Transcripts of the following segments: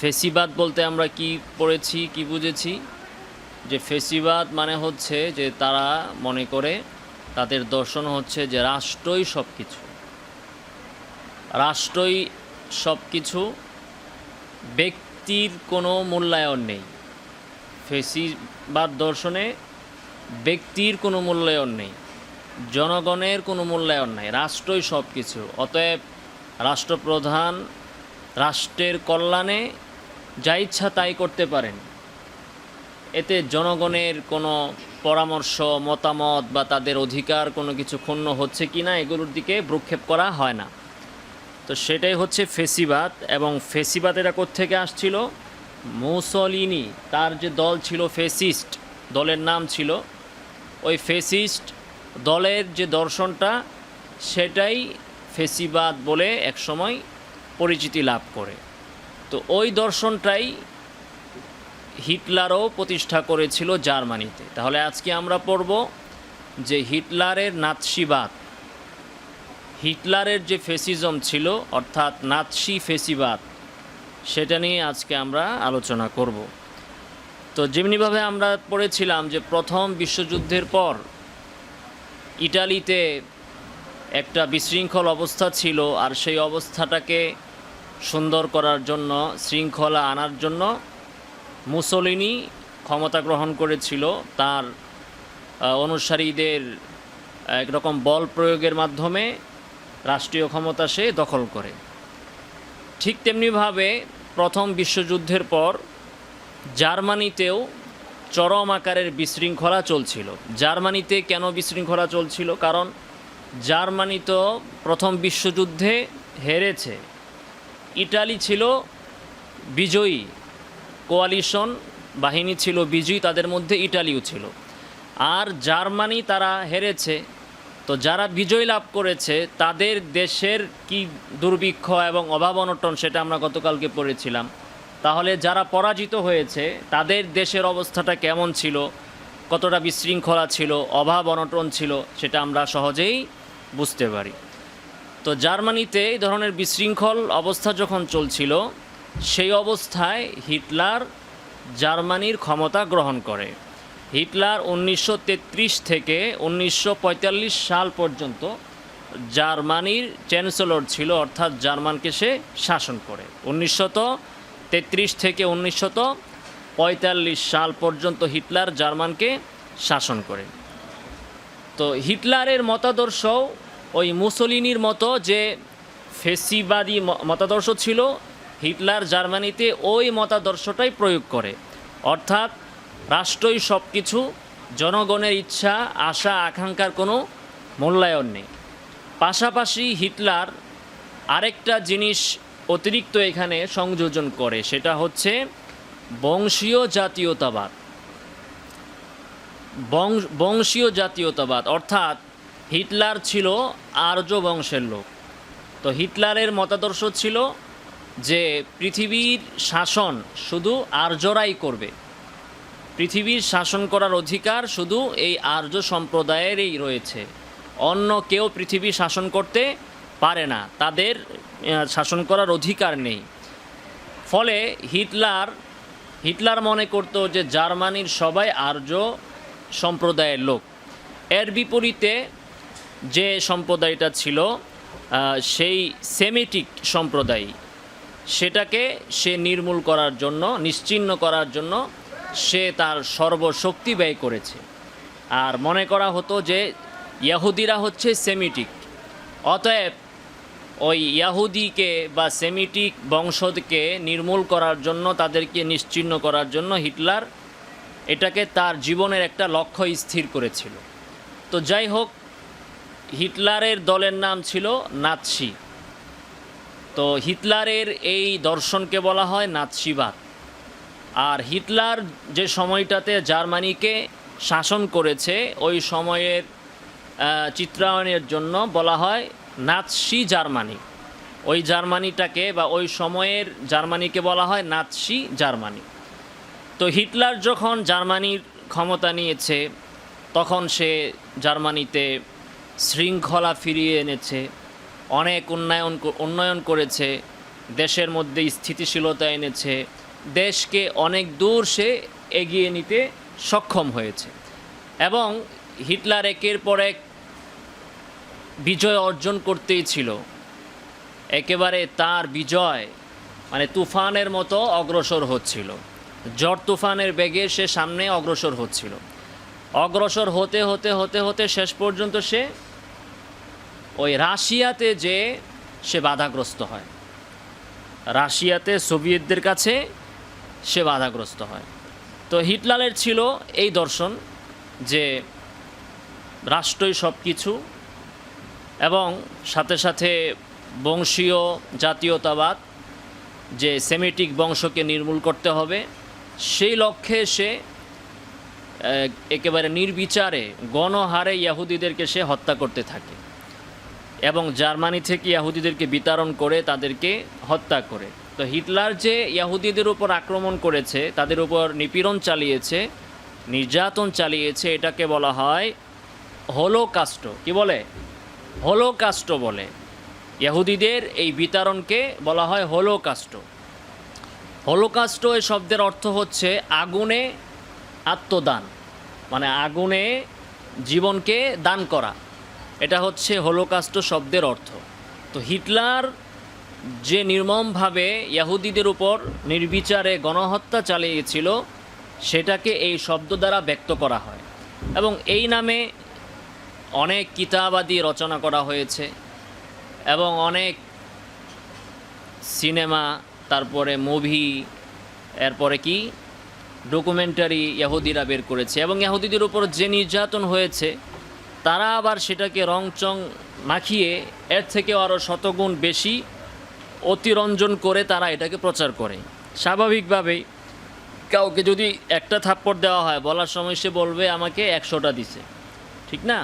ফেসিবাদ বলতে আমরা কি পড়েছি, কি বুঝেছি? যে ফেসিবাদ মানে হচ্ছে যে তারা মনে করে তাদের দর্শন হচ্ছে যে রাষ্ট্রই সব কিছু রাষ্ট্রই সব কিছু ব্যক্তির কোনো মূল্যায়ন নেই। ফেসিবাদ দর্শনে ব্যক্তির কোনো মূল্যায়ন নেই, জনগণের কোনো মূল্যায়ন নাই, রাষ্ট্রই সব কিছু অতএব রাষ্ট্রপ্রধান রাষ্ট্রের কল্যাণে যা ইচ্ছা তাই করতে পারেন। এতে জনগণের কোনো পরামর্শ, মতামত বা তাদের অধিকার কোনো কিছু ক্ষুণ্ণ হচ্ছে কি না এগুলোর দিকে ভ্রুক্ষেপ করা হয় না। তো সেটাই হচ্ছে ফেসিবাদ এবং ফেসিবাদ এটা থেকে আসছিল? মুসলিনি, তার যে দল ছিল ফেসিস্ট, দলের নাম ছিল। ওই ফেসিস্ট দলের যে দর্শনটা, সেটাই ফেসিবাদ বলে একসময় পরিচিতি লাভ করে। তো ওই দর্শনটাই হিটলারও প্রতিষ্ঠা করেছিল জার্মানিতে। তাহলে আজকে আমরা পড়ব যে হিটলারের নাৎসিবাদ, হিটলারের যে ফেসিজম ছিল, অর্থাৎ নাৎসি ফেসিবাদ, সেটা নিয়ে আজকে আমরা আলোচনা করব। তো যেমনিভাবে আমরা পড়েছিলাম যে প্রথম বিশ্বযুদ্ধের পর ইটালিতে একটা বিশৃঙ্খল অবস্থা ছিল, আর সেই অবস্থাটাকে সুন্দর করার জন্য, শৃঙ্খলা আনার জন্য মুসলিনি ক্ষমতা গ্রহণ করেছিল। তার অনুসারীদের একরকম বল প্রয়োগের মাধ্যমে রাষ্ট্রীয় ক্ষমতা সে দখল করে। ঠিক তেমনিভাবে প্রথম বিশ্বযুদ্ধের পর জার্মানিতেও চরম আকারের বিশৃঙ্খলা চলছিল। জার্মানিতে কেন বিশৃঙ্খলা চলছিল? কারণ জার্মানি তো প্রথম বিশ্বযুদ্ধে হেরেছে। ইটালি ছিল বিজয়ী। কোয়ালিশন বাহিনী ছিল বিজয়ী, তাদের মধ্যে ইটালিও ছিল। আর জার্মানি তারা হেরেছে। তো যারা বিজয় লাভ করেছে, তাদের দেশের কি দুর্ভিক্ষ এবং অভাব অনটন সেটা আমরা গতকালকে পড়েছিলাম। তাহলে যারা পরাজিত হয়েছে, তাদের দেশের অবস্থাটা কেমন ছিল? কতটা বিশৃঙ্খলা ছিল? অভাব অনটন ছিল? সেটা আমরা সহজেই বুঝতে পারি। তো জার্মানিতে এই ধরনের বিশৃঙ্খল অবস্থা যখন চলছিল, সেই অবস্থায় হিটলার জার্মানির ক্ষমতা গ্রহণ করে। হিটলার উনিশশো তেত্রিশ থেকে উনিশশো পঁয়তাল্লিশ সাল পর্যন্ত জার্মানির চ্যান্সেলর ছিল, অর্থাৎ জার্মানকে সে শাসন করে। উনিশশত তেত্রিশ থেকে উনিশশত পঁয়তাল্লিশ সাল পর্যন্ত হিটলার জার্মানকে শাসন করে। তো হিটলারের মতাদর্শ ওই মুসলিনির মতো যে ফেসিবাদী মতাদর্শ ছিল, হিটলার জার্মানিতে ওই মতাদর্শটাই প্রয়োগ করে। অর্থাৎ রাষ্ট্রই সব কিছু জনগণের ইচ্ছা, আশা, আকাঙ্ক্ষার কোনো মূল্যায়ন নেই। পাশাপাশি হিটলার আরেকটা জিনিস অতিরিক্ত এখানে সংযোজন করে, সেটা হচ্ছে বংশীয় জাতীয়তাবাদ। বংশীয় জাতীয়তাবাদ, অর্থাৎ হিটলার ছিল আর্য বংশের লোক। তো হিটলারের মতাদর্শ ছিল যে পৃথিবীর শাসন শুধু আর্যরাই করবে। পৃথিবীর শাসন করার অধিকার শুধু এই আর্য সম্প্রদায়েরই রয়েছে। অন্য কেউ পৃথিবী শাসন করতে পারে না, তাদের শাসন করার অধিকার নেই। ফলে হিটলার হিটলার মনে করতো যে জার্মানির সবাই আর্য সম্প্রদায়ের লোক। এর বিপরীতে যে সম্প্রদায়টা ছিল সেই সেমিটিক সম্প্রদায়, সেটাকে সে নির্মূল করার জন্য নিশ্চিহ্ন করার জন্য সে তার সর্বশক্তি ব্যয় করেছে। আর মনে করা হতো যে ইয়াহুদিরা হচ্ছে সেমিটিক, অতএব ওই ইয়াহুদিকে বা সেমিটিক বংশকে নির্মূল করার জন্য, তাদেরকে নিশ্চিহ্ন করার জন্য হিটলার এটাকে তার জীবনের একটা লক্ষ্য স্থির করেছিল। তো যাই হোক হিটলারের দলের নাম ছিল নাৎসি। তো হিটলারের এই দর্শনকে বলা হয় নাৎসিবাদ। আর হিটলার যে সময়টাতে জার্মানিকে শাসন করেছে, ওই সময়ের চিত্রায়নের জন্য বলা হয় নাৎসি জার্মানি। ওই জার্মানিটাকে বা ওই সময়ের জার্মানিকে বলা হয় নাৎসি জার্মানি। তো হিটলার যখন জার্মানির ক্ষমতা নিয়েছে, তখন সে জার্মানিতে শৃঙ্খলা ফিরিয়ে এনেছে, অনেক উন্নয়ন উন্নয়ন করেছে, দেশের মধ্যে স্থিতিশীলতা এনেছে, দেশকে অনেক দূর সে এগিয়ে নিতে সক্ষম হয়েছে। এবং হিটলার একের পর এক বিজয় অর্জন করতেই ছিল। একেবারে তার বিজয় মানে তুফানের মতো অগ্রসর হচ্ছিল। ঝড় তুফানের বেগে সে সামনে অগ্রসর হচ্ছিল। অগ্রসর হতে হতে হতে হতে শেষ পর্যন্ত সে ওই রাশিয়াতে যে সে বাধাগ্রস্ত হয়, রাশিয়াতে সোভিয়েতদের কাছে সে বাধাগ্রস্ত হয়। তো হিটলারের ছিল এই দর্শন যে রাষ্ট্রই সব কিছু এবং সাথে সাথে বংশীয় জাতীয়তাবাদ যে সেমেটিক বংশকে নির্মূল করতে হবে, সেই লক্ষ্যে সে একেবারে নির্বিচারে গণহারে ইয়াহুদিদেরকে সে হত্যা করতে থাকে। এবং জার্মানি থেকে ইয়াহুদিদেরকে বিতরণ করে তাদেরকে হত্যা করে। তো হিটলার যে ইয়াহুদিদের উপর আক্রমণ করেছে, তাদের উপর নিপীড়ন চালিয়েছে, নির্যাতন চালিয়েছে, এটাকে বলা হয় হোলোকাস্ট। কি বলে? হোলোকাস্ট বলে। ইয়াহুদিদের এই বিতরণকে বলা হয় হোলোকাস্ট। হোলোকাস্ট এই শব্দের অর্থ হচ্ছে আগুনে আত্মদান মানে আগুনে জীবনকে দান করা। এটা হচ্ছে হোলোকাস্ট শব্দের অর্থ। তো হিটলার যে নির্মমভাবে ইয়াহুদিদের উপর নির্বিচারে গণহত্যা চালিয়েছিল, সেটাকে এই শব্দ দ্বারা ব্যক্ত করা হয়। এবং এই নামে অনেক কিতাবাদি রচনা করা হয়েছে এবং অনেক সিনেমা, তারপরে মুভি, এরপরে কি? ডকুমেন্টারি ইয়াহুদিরা বের করেছে এবং ইয়াহুদিদের উপর যে নির্যাতন হয়েছে তারা আবার সেটাকে রংচং মাখিয়ে এর থেকে আরও শতগুণ বেশি অতিরঞ্জন করে তারা এটাকে প্রচার করে। স্বাভাবিকভাবেই কাউকে যদি একটা থাপ্পড় দেওয়া হয়, বলার সময় সে বলবে, আমাকে একশোটা দিছে। ঠিক না?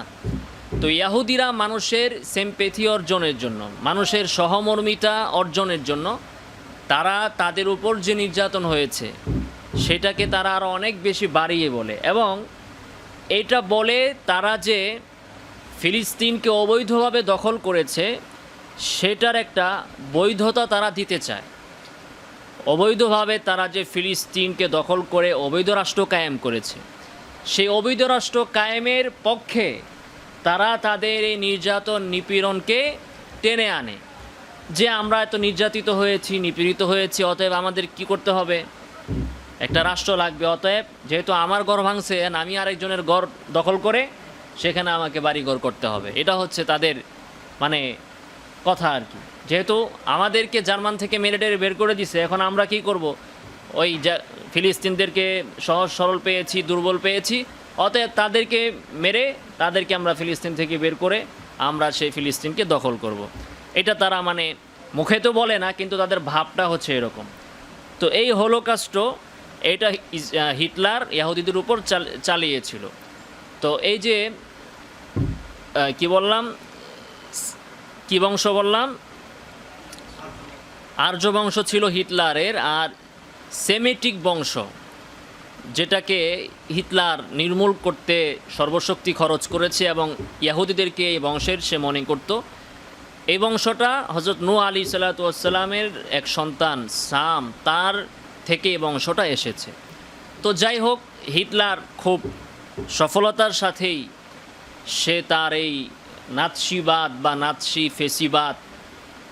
তো ইয়াহুদিরা মানুষের সেমপেথি অর্জনের জন্য, মানুষের সহমর্মিতা অর্জনের জন্য তারা তাদের উপর যে নির্যাতন হয়েছে, সেটাকে তারা আরও অনেক বেশি বাড়িয়ে বলে। এবং এটা বলে তারা যে ফিলিস্তিনকে অবৈধভাবে দখল করেছে, সেটার একটা বৈধতা তারা দিতে চায়। অবৈধভাবে তারা যে ফিলিস্তিনকে দখল করে অবৈধ রাষ্ট্র কায়েম করেছে, সেই অবৈধ রাষ্ট্র কায়েমের পক্ষে তারা তাদের এই নির্যাতন নিপীড়নকে টেনে আনে। যে আমরা এত নির্যাতিত হয়েছি, নিপীড়িত হয়েছি, অতএব আমাদের কি করতে হবে? একটা রাষ্ট্র লাগবে। অতএব যেহেতু আমার ঘর ভাঙছে আমি আরেকজনের ঘর দখল করে সেখানে আমাকে বাড়ি ঘর করতে হবে। এটা হচ্ছে তাদের মানে কথা আর কি। যেহেতু আমাদেরকে জার্মান থেকে মেরিটের বের করে দিছে, এখন আমরা কি করব? ওই যা, ফিলিস্তিনদেরকে সহজ সরল পেয়েছি, দুর্বল পেয়েছি, অতএব তাদেরকে মেরে তাদেরকে আমরা ফিলিস্তিন থেকে বের করে আমরা সেই ফিলিস্তিনকে দখল করব। এটা তারা মানে মুখে তো বলে না, কিন্তু তাদের ভাবটা হচ্ছে এরকম। তো এই হোলোকাস্ট, এটা হিটলার ইয়াহুদিদের উপর চাল- চালিয়েছিল। তো এই যে কি বললাম? কি বংশ বললাম? আর্য বংশ ছিল হিটলারের আর সেমেটিক বংশ, যেটাকে হিটলার নির্মূল করতে সর্বশক্তি খরচ করেছে এবং ইয়াহুদিদেরকে এই বংশের সে মনে করত। এই বংশটা হজরত নু আলী সাল্লাতামের এক সন্তান সাম, তার থেকে এই বংশটা এসেছে। তো যাই হোক, হিটলার খুব সফলতার সাথেই সে তার এই নাৎসিবাদ বা নাৎসি ফেসিবাদ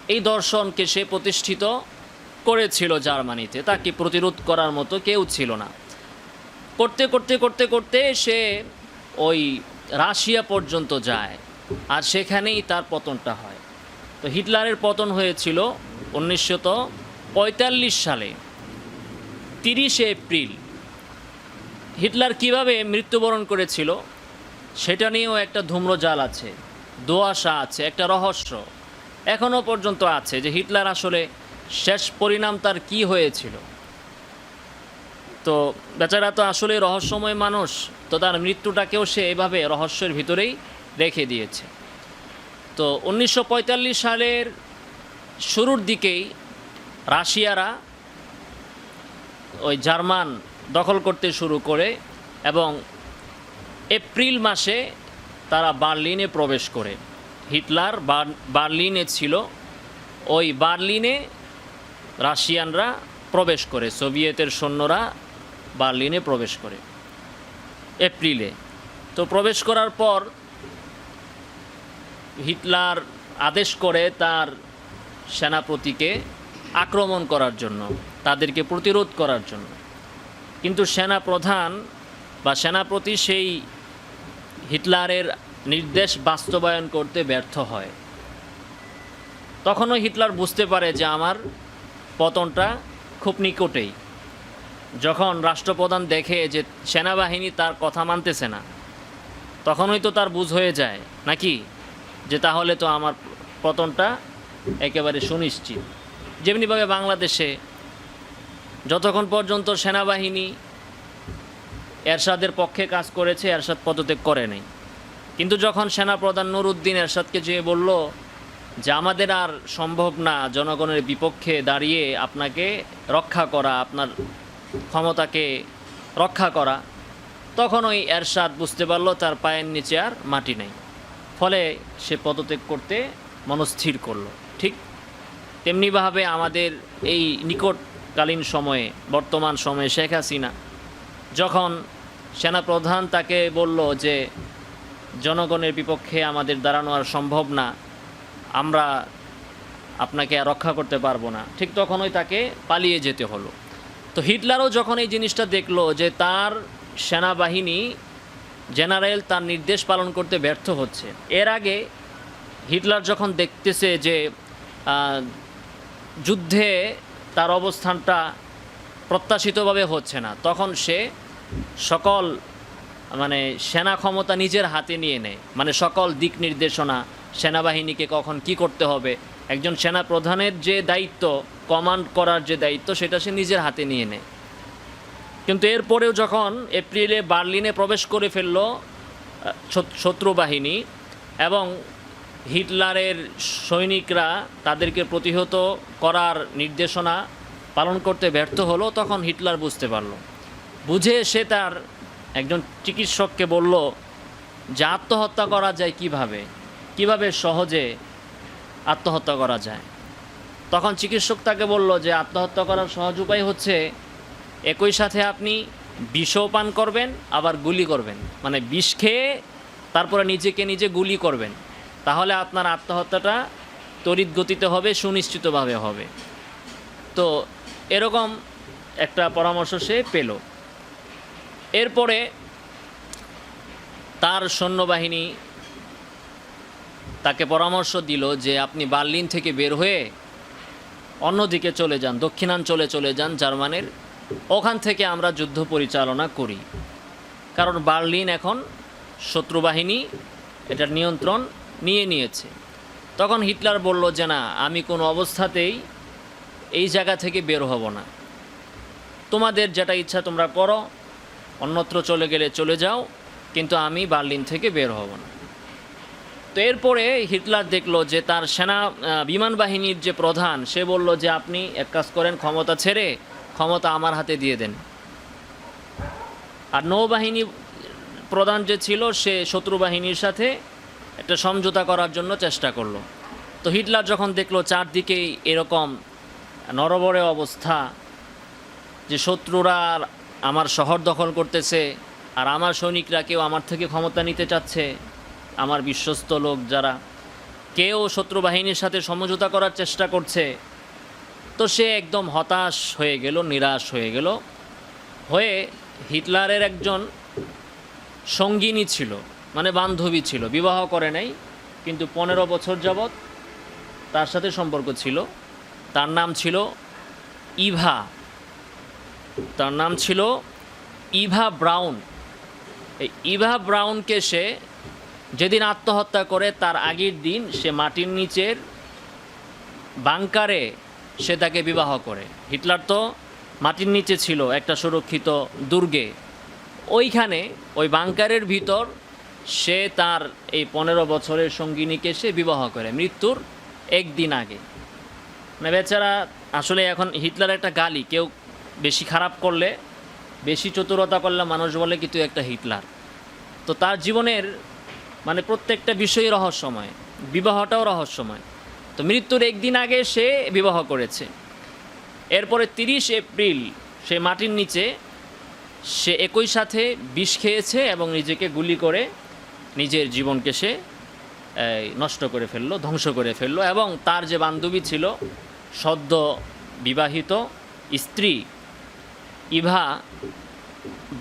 এই দর্শনকে সে প্রতিষ্ঠিত করেছিল জার্মানিতে। তাকে প্রতিরোধ করার মতো কেউ ছিল না। করতে করতে করতে করতে সে ওই রাশিয়া পর্যন্ত যায় আর সেখানেই তার পতনটা হয়। তো হিটলারের পতন হয়েছিল পঁয়তাল্লিশ সালে, তিরিশে এপ্রিল। হিটলার কীভাবে মৃত্যুবরণ করেছিল, সেটা নিয়েও একটা ধূম্রজাল আছে দোয়াশা আছে, একটা রহস্য এখনও পর্যন্ত আছে যে হিটলার আসলে শেষ পরিণাম তার কি হয়েছিল। তো বেচারা তো আসলে রহস্যময় মানুষ, তো তার মৃত্যুটাকেও সে এভাবে রহস্যের ভিতরেই রেখে দিয়েছে। তো উনিশশো পঁয়তাল্লিশ সালের শুরুর দিকেই রাশিয়ারা ওই জার্মান দখল করতে শুরু করে এবং এপ্রিল মাসে তারা বার্লিনে প্রবেশ করে। হিটলার বার্লিনে ছিল। ওই বার্লিনে রাশিয়ানরা প্রবেশ করে, সোভিয়েতের সৈন্যরা বার্লিনে প্রবেশ করে এপ্রিলে। তো প্রবেশ করার পর হিটলার আদেশ করে তার সেনাপতিকে আক্রমণ করার জন্য, তাদেরকে প্রতিরোধ করার জন্য। কিন্তু সেনা প্রধান বা সেনাপতি সেই হিটলারের নির্দেশ বাস্তবায়ন করতে ব্যর্থ হয়। তখনও হিটলার বুঝতে পারে যে আমার পতনটা খুব নিকটেই। যখন রাষ্ট্রপ্রধান দেখে যে সেনাবাহিনী তার কথা মানতেছে না, তখনই তো তার বুঝ হয়ে যায়, নাকি? যে তাহলে তো আমার পতনটা একেবারে সুনিশ্চিত। যেমনিভাবে বাংলাদেশে যতক্ষণ পর্যন্ত সেনাবাহিনী এরশাদের পক্ষে কাজ করেছে, এরশাদ পদত্যাগ করে নাই। কিন্তু যখন সেনাপ্রধান নুরুদ্দিন এরশাদকে যেয়ে বলল যে আমাদের আর সম্ভব না জনগণের বিপক্ষে দাঁড়িয়ে আপনাকে রক্ষা করা, আপনার ক্ষমতাকে রক্ষা করা, তখন ওই এরশাদ বুঝতে পারল তার পায়ের নিচে আর মাটি নেই। ফলে সে পদত্যাগ করতে মনস্থির করল। ঠিক তেমনিভাবে আমাদের এই নিকটকালীন সময়ে, বর্তমান সময়ে শেখ হাসিনা যখন সেনাপ্রধান তাকে বলল যে, জনগণের বিপক্ষে আমাদের দাঁড়ানো আর সম্ভব না, আমরা আপনাকে আর রক্ষা করতে পারব না। ঠিক তখনই তাকে পালিয়ে যেতে হলো। তো হিটলারও যখন এই জিনিসটা দেখল যে, তার সেনাবাহিনী জেনারেল তার নির্দেশ পালন করতে ব্যর্থ হচ্ছে, এর আগে হিটলার যখন দেখতেছে যে যুদ্ধে তার অবস্থানটা প্রত্যাশিতভাবে হচ্ছে না। তখন সে সকল মানে সেনা ক্ষমতা নিজের হাতে নিয়ে নেয়। মানে সকল দিক নির্দেশনা, সেনাবাহিনীকে কখন কি করতে হবে, একজন সেনা প্রধানের যে দায়িত্ব, কমান্ড করার যে দায়িত্ব, সেটা সে নিজের হাতে নিয়ে নেয়। কিন্তু এরপরেও যখন এপ্রিলে বার্লিনে প্রবেশ করে ফেলল শত্রু বাহিনী এবং হিটলারের সৈনিকরা তাদেরকে প্রতিহত করার নির্দেশনা পালন করতে ব্যর্থ হলো, তখন হিটলার বুঝতে পারল। বুঝে সে তার একজন চিকিৎসককে বলল, যে আত্মহত্যা করা যায় কীভাবে? কীভাবে সহজে আত্মহত্যা করা যায়? তখন চিকিৎসক তাকে বলল, যে আত্মহত্যা করার সহজ উপায় হচ্ছে, একই সাথে আপনি বিষও পান করবেন, আবার গুলি করবেন। মানে বিষ খেয়ে তারপরে নিজেকে নিজে গুলি করবেন। তাহলে আপনার আত্মহত্যাটা তড়িৎ গতিতে হবে, সুনিশ্চিতভাবে হবে। তো এরকম একটা পরামর্শ সে পেল। এরপরে তার সৈন্যবাহিনী তাকে পরামর্শ দিল যে আপনি বার্লিন থেকে বের হয়ে অন্যদিকে চলে যান, দক্ষিণাঞ্চলে চলে যান জার্মানির। ওখান থেকে আমরা যুদ্ধ পরিচালনা করি। কারণ বার্লিন এখন শত্রুবাহিনী এটার নিয়ন্ত্রণ নিয়ে নিয়েছে। তখন হিটলার বলল যে, না, আমি কোনো অবস্থাতেই এই জায়গা থেকে বের হব না। তোমাদের যেটা ইচ্ছা তোমরা করো, অন্যত্র চলে গেলে চলে যাও, কিন্তু আমি বার্লিন থেকে বের হব না। তো এরপরে হিটলার দেখল যে, তার সেনা বিমান বাহিনীর যে প্রধান, সে বলল যে, আপনি এক কাজ করেন, ক্ষমতা ছেড়ে ক্ষমতা আমার হাতে দিয়ে দেন। আর নৌবাহিনী প্রধান যে ছিল, সে শত্রু বাহিনীর সাথে একটা সমঝোতা করার জন্য চেষ্টা করল। তো হিটলার যখন দেখল চারদিকেই এরকম নরবরে অবস্থা, যে শত্রুরা আমার শহর দখল করতেছে, আর আমার সৈনিকরা কেউ আমার থেকে ক্ষমতা নিতে চাচ্ছে, আমার বিশ্বস্ত লোক যারা, কেউ শত্রু বাহিনীর সাথে সমঝোতা করার চেষ্টা করছে, তো সে একদম হতাশ হয়ে গেল, নিরাশ হয়ে গেল, হয়ে হিটলারের একজন সঙ্গিনী ছিল। মানে বান্ধবী ছিল, বিবাহ করে নাই, কিন্তু পনেরো বছর যাবৎ তার সাথে সম্পর্ক ছিল। তার নাম ছিল ইভা। তার নাম ছিল ইভা ব্রাউন। এই ইভা ব্রাউনকে সে যেদিন আত্মহত্যা করে, তার আগের দিন সে মাটির নিচের বাংকারে সে তাকে বিবাহ করে। হিটলার তো মাটির নিচে ছিল, একটা সুরক্ষিত দুর্গে। ওইখানে ওই বাংকারের ভিতর সে তার এই পনেরো বছরের সঙ্গিনীকে সে বিবাহ করে মৃত্যুর একদিন আগে। মানে বেচারা আসলে এখন হিটলার একটা গালি, কেউ বেশি খারাপ করলে, বেশি চতুরতা করলে মানুষ বলে কি তুই একটা হিটলার। তো তার জীবনের মানে প্রত্যেকটা বিষয়ই রহস্যময়, বিবাহটাও রহস্যময়। তো মৃত্যুর একদিন আগে সে বিবাহ করেছে। এরপরে তিরিশ এপ্রিল সে মাটির নিচে সে একই সাথে বিষ খেয়েছে এবং নিজেকে গুলি করে নিজের জীবনকে সে নষ্ট করে ফেলল, ধ্বংস করে ফেলল এবং তার যে বান্ধবী ছিল, সদ্য বিবাহিত স্ত্রী ইভা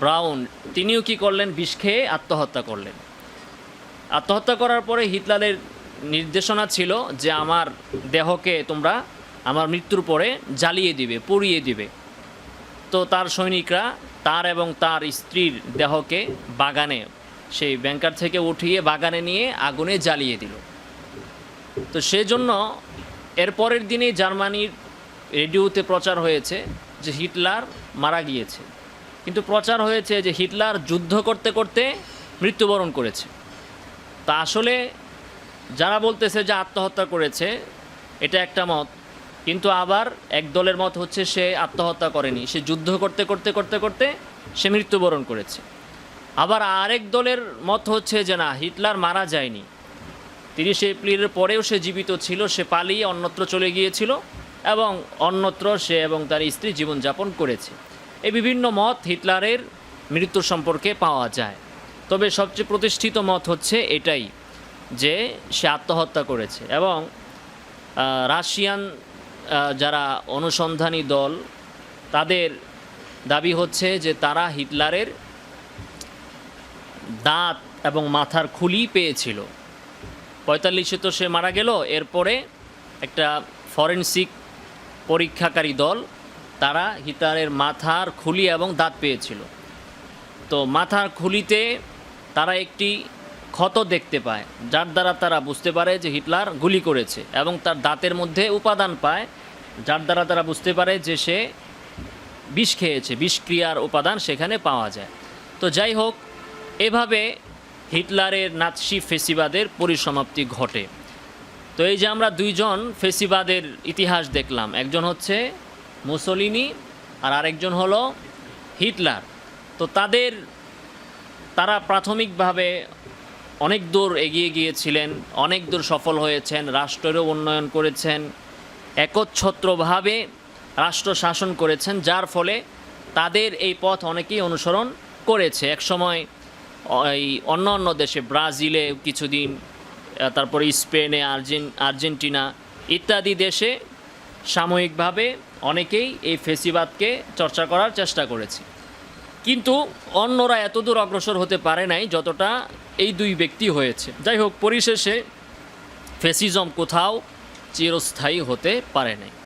ব্রাউন, তিনিও কি করলেন? বিষ খেয়ে আত্মহত্যা করলেন। আত্মহত্যা করার পরে হিটলারের নির্দেশনা ছিল যে আমার দেহকে তোমরা আমার মৃত্যুর পরে জ্বালিয়ে দিবে, পুড়িয়ে দিবে। তো তার সৈনিকরা তার এবং তার স্ত্রীর দেহকে বাগানে সেই ব্যাংকার থেকে উঠিয়ে বাগানে নিয়ে আগুনে জ্বালিয়ে দিল। তো সেজন্য এর পরের দিনে জার্মানির রেডিওতে প্রচার হয়েছে যে হিটলার মারা গিয়েছে। কিন্তু প্রচার হয়েছে যে হিটলার যুদ্ধ করতে করতে মৃত্যুবরণ করেছে। তা আসলে যারা বলতেছে যে আত্মহত্যা করেছে, এটা একটা মত। কিন্তু আবার এক দলের মত হচ্ছে সে আত্মহত্যা করেনি। সে যুদ্ধ করতে করতে করতে করতে সে মৃত্যুবরণ করেছে। আবার আরেক দলের মত হচ্ছে যে না, হিটলার মারা যায়নি। তিরিশে এপ্রিলের পরেও সে জীবিত ছিল, সে পালিয়ে অন্যত্র চলে গিয়েছিল এবং অন্যত্র সে এবং তার স্ত্রী জীবনযাপন করেছে। এই বিভিন্ন মত হিটলারের মৃত্যু সম্পর্কে পাওয়া যায়। তবে সবচেয়ে প্রতিষ্ঠিত মত হচ্ছে এটাই যে সে আত্মহত্যা করেছে এবং রাশিয়ান যারা অনুসন্ধানী দল, তাদের দাবি হচ্ছে যে তারা হিটলারের দাঁত এবং মাথার খুলি পেয়েছিল। পঁয়তাল্লিশে তো সে মারা গেল, এরপরে একটা ফরেনসিক পরীক্ষাকারী দল, তারা হিটলারের মাথার খুলি এবং দাঁত পেয়েছিল। তো মাথার খুলিতে তারা একটি ক্ষত দেখতে পায়, যার দ্বারা তারা বুঝতে পারে যে হিটলার গুলি করেছে এবং তার দাঁতের মধ্যে উপাদান পায়, যার দ্বারা তারা বুঝতে পারে যে সে বিষ খেয়েছে, বিষক্রিয়ার উপাদান সেখানে পাওয়া যায়। তো যাই হোক এভাবে হিটলারের নাৎসি ফেসিবাদের পরিসমাপ্তি ঘটে। তো এই যে আমরা দুইজন ফেসিবাদের ইতিহাস দেখলাম, একজন হচ্ছে মুসলিনি আর আরেকজন হলো হিটলার। তো তাদের, তারা প্রাথমিকভাবে অনেক দূর এগিয়ে গিয়েছিলেন, অনেক দূর সফল হয়েছেন, রাষ্ট্রেরও উন্নয়ন করেছেন, একচ্ছত্রভাবে রাষ্ট্র শাসন করেছেন, যার ফলে তাদের এই পথ অনেকেই অনুসরণ করেছে। একসময় এই অন্য অন্য দেশে, ব্রাজিলে কিছুদিন তারপরে স্পেনে, আর্জেন, আর্জেন্টিনা ইত্যাদি দেশে সাময়িকভাবে অনেকেই এই ফেসিবাদকে চর্চা করার চেষ্টা করেছে। কিন্তু অন্যরা এতদূর অগ্রসর হতে পারে নাই যতটা এই দুই ব্যক্তি হয়েছে। যাই হোক, পরিশেষে ফেসিজম কোথাও চিরস্থায়ী হতে পারে নাই।